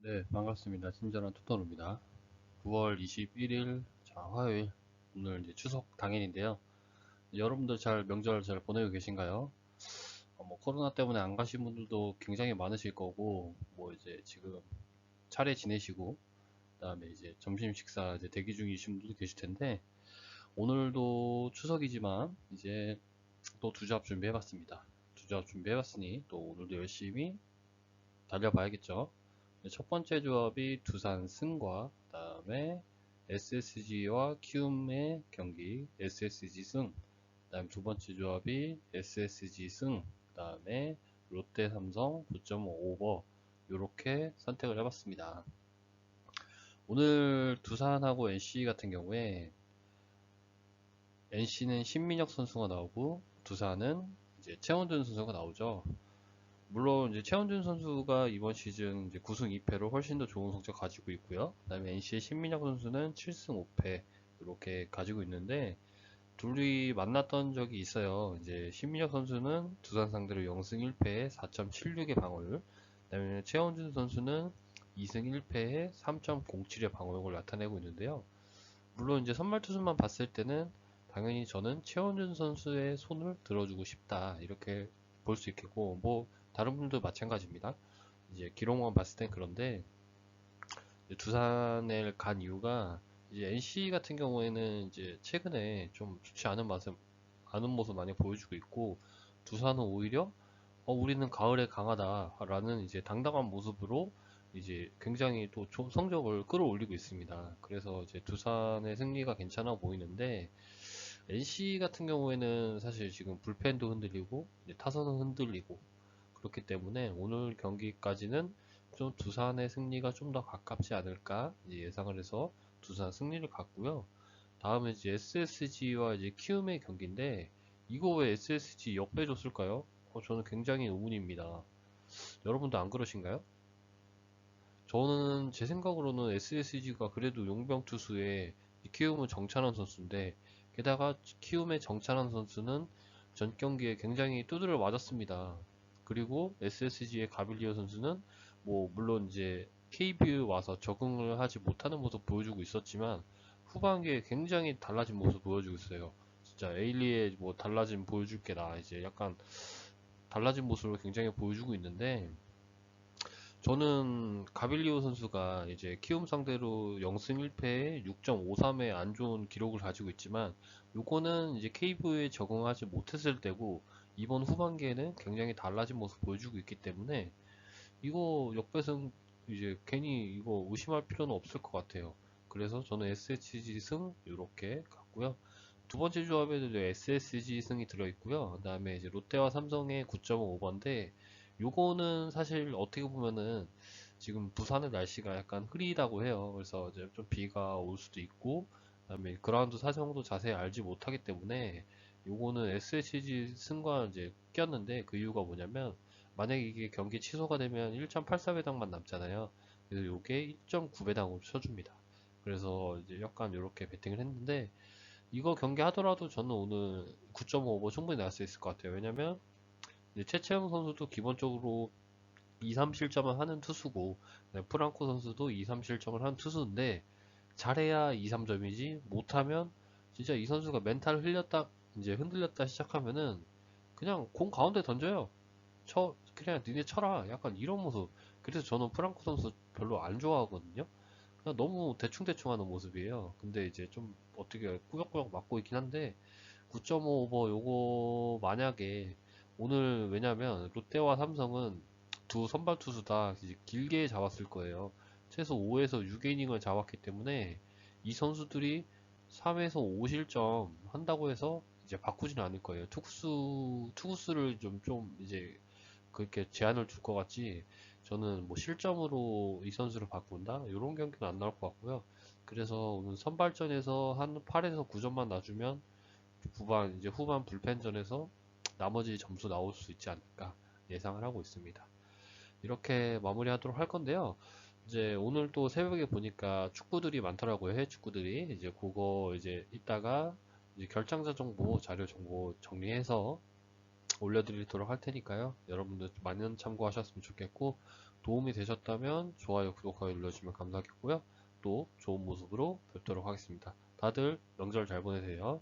네, 반갑습니다. 친절한 투터로입니다. 9월 21일, 자, 화요일. 오늘 이제 추석 당일인데요. 여러분들 잘 명절 잘 보내고 계신가요? 어, 뭐 코로나 때문에 안 가신 분들도 굉장히 많으실 거고, 뭐 이제 지금 차례 지내시고, 그 다음에 이제 점심 식사 이제 대기 중이신 분들도 계실 텐데, 오늘도 추석이지만 이제 또 두 잡 준비해봤습니다. 두 잡 준비해봤으니 또 오늘도 열심히 달려봐야겠죠. 첫 번째 조합이 두산 승과 그 다음에 SSG와 키움의 경기 SSG 승 그 다음 두 번째 조합이 SSG 승 그 다음에 롯데 삼성 9.5 오버 이렇게 선택을 해봤습니다. 오늘 두산하고 NC 같은 경우에 NC는 신민혁 선수가 나오고 두산은 이제 최원준 선수가 나오죠 물론 이제 최원준 선수가 이번 시즌 이제 9승 2패로 훨씬 더 좋은 성적 가지고 있고요. 그다음에 NC의 신민혁 선수는 7승 5패 이렇게 가지고 있는데 둘이 만났던 적이 있어요. 이제 신민혁 선수는 두산 상대로 0승 1패에 4.76의 방어율, 그다음에 최원준 선수는 2승 1패에 3.07의 방어력을 나타내고 있는데요. 물론 이제 선발 투수만 봤을 때는 당연히 저는 최원준 선수의 손을 들어주고 싶다 이렇게 볼 수 있겠고 뭐 다른 분도 마찬가지입니다. 이제 기록만 봤을 땐 그런데 두산에 간 이유가 이제 NC 같은 경우에는 이제 최근에 좀 좋지 않은 모습, 않은 모습 많이 보여주고 있고 두산은 오히려 어, 우리는 가을에 강하다라는 이제 당당한 모습으로 이제 굉장히 또 성적을 끌어올리고 있습니다. 그래서 이제 두산의 승리가 괜찮아 보이는데 NC 같은 경우에는 사실 지금 불펜도 흔들리고 타선은 흔들리고 그렇기 때문에 오늘 경기까지는 좀 두산의 승리가 좀 더 가깝지 않을까 예상을 해서 두산 승리를 갖고요. 다음에 이제 SSG와 이제 키움의 경기인데 이거 왜 SSG 옆에 줬을까요? 어, 저는 굉장히 의문입니다. 여러분도 안 그러신가요? 저는 제 생각으로는 SSG가 그래도 용병 투수에 키움은 정찬원 선수인데 게다가 키움의 정찬원 선수는 전 경기에 굉장히 두드려 맞았습니다. 그리고 SSG의 가빌리오 선수는 뭐 물론 이제 KB에 와서 적응을 하지 못하는 모습 보여주고 있었지만 후반기에 굉장히 달라진 모습 보여주고 있어요. 진짜 에일리의 뭐 달라진 보여줄 게 나 이제 약간 달라진 모습을 굉장히 보여주고 있는데 저는 가빌리오 선수가 이제 키움 상대로 0승 1패에 6.53의 안 좋은 기록을 가지고 있지만 요거는 이제 KV에 적응하지 못했을 때고 이번 후반기에는 굉장히 달라진 모습 보여주고 있기 때문에 이거 역배승 이제 괜히 이거 의심할 필요는 없을 것 같아요. 그래서 저는 SHG 승 이렇게 갔고요. 두 번째 조합에도 SSG 승이 들어있고요. 그 다음에 이제 롯데와 삼성의 9.5번인데 요거는 사실 어떻게 보면은 지금 부산의 날씨가 약간 흐리다고 해요. 그래서 이제 좀 비가 올 수도 있고 그 다음에 그라운드 사정도 자세히 알지 못하기 때문에 요거는 SHG 승과 이제 꼈는데 그 이유가 뭐냐면 만약에 이게 경기 취소가 되면 1.84배당만 남잖아요. 그래서 요게 1.9배당으로 쳐줍니다. 그래서 이제 약간 이렇게 베팅을 했는데 이거 경기 하더라도 저는 오늘 9.5버 충분히 나올 수 있을 것 같아요. 왜냐면 최채영 선수도 기본적으로 2, 3실점을 하는 투수고 프랑코 선수도 2, 3실점을 하는 투수인데 잘해야 2, 3점이지 못하면 진짜 이 선수가 멘탈 흘렸다 이제 흔들렸다 시작하면은 그냥 공 가운데 던져요. 쳐 그냥 니네 쳐라. 약간 이런 모습. 그래서 저는 프랑코 선수 별로 안 좋아하거든요. 그냥 너무 대충대충 하는 모습이에요. 근데 이제 좀 어떻게 꾸역꾸역 맞고 있긴 한데 9.5 오버 요거 만약에 오늘 왜냐면 롯데와 삼성은 두 선발 투수 다 길게 잡았을 거예요. 최소 5에서 6이닝을 잡았기 때문에 이 선수들이 3에서 5실점 한다고 해서 이제 바꾸지는 않을 거예요. 투구수, 투구수를 좀, 좀 이제 그렇게 제한을 줄 것 같지, 저는 뭐 실점으로 이 선수를 바꾼다? 이런 경기는 안 나올 것 같고요. 그래서 오늘 선발전에서 한 8에서 9점만 놔주면 후반, 이제 후반 불펜전에서 나머지 점수 나올 수 있지 않을까 예상을 하고 있습니다. 이렇게 마무리하도록 할 건데요. 이제 오늘 또 새벽에 보니까 축구들이 많더라고요. 해외 축구들이. 이제 그거 이제 이따가 결장자 정보, 자료 정보 정리해서 올려드리도록 할 테니까요. 여러분들 많은 참고하셨으면 좋겠고, 도움이 되셨다면 좋아요, 구독하기 눌러주시면 감사하겠고요. 또 좋은 모습으로 뵙도록 하겠습니다. 다들 명절 잘 보내세요.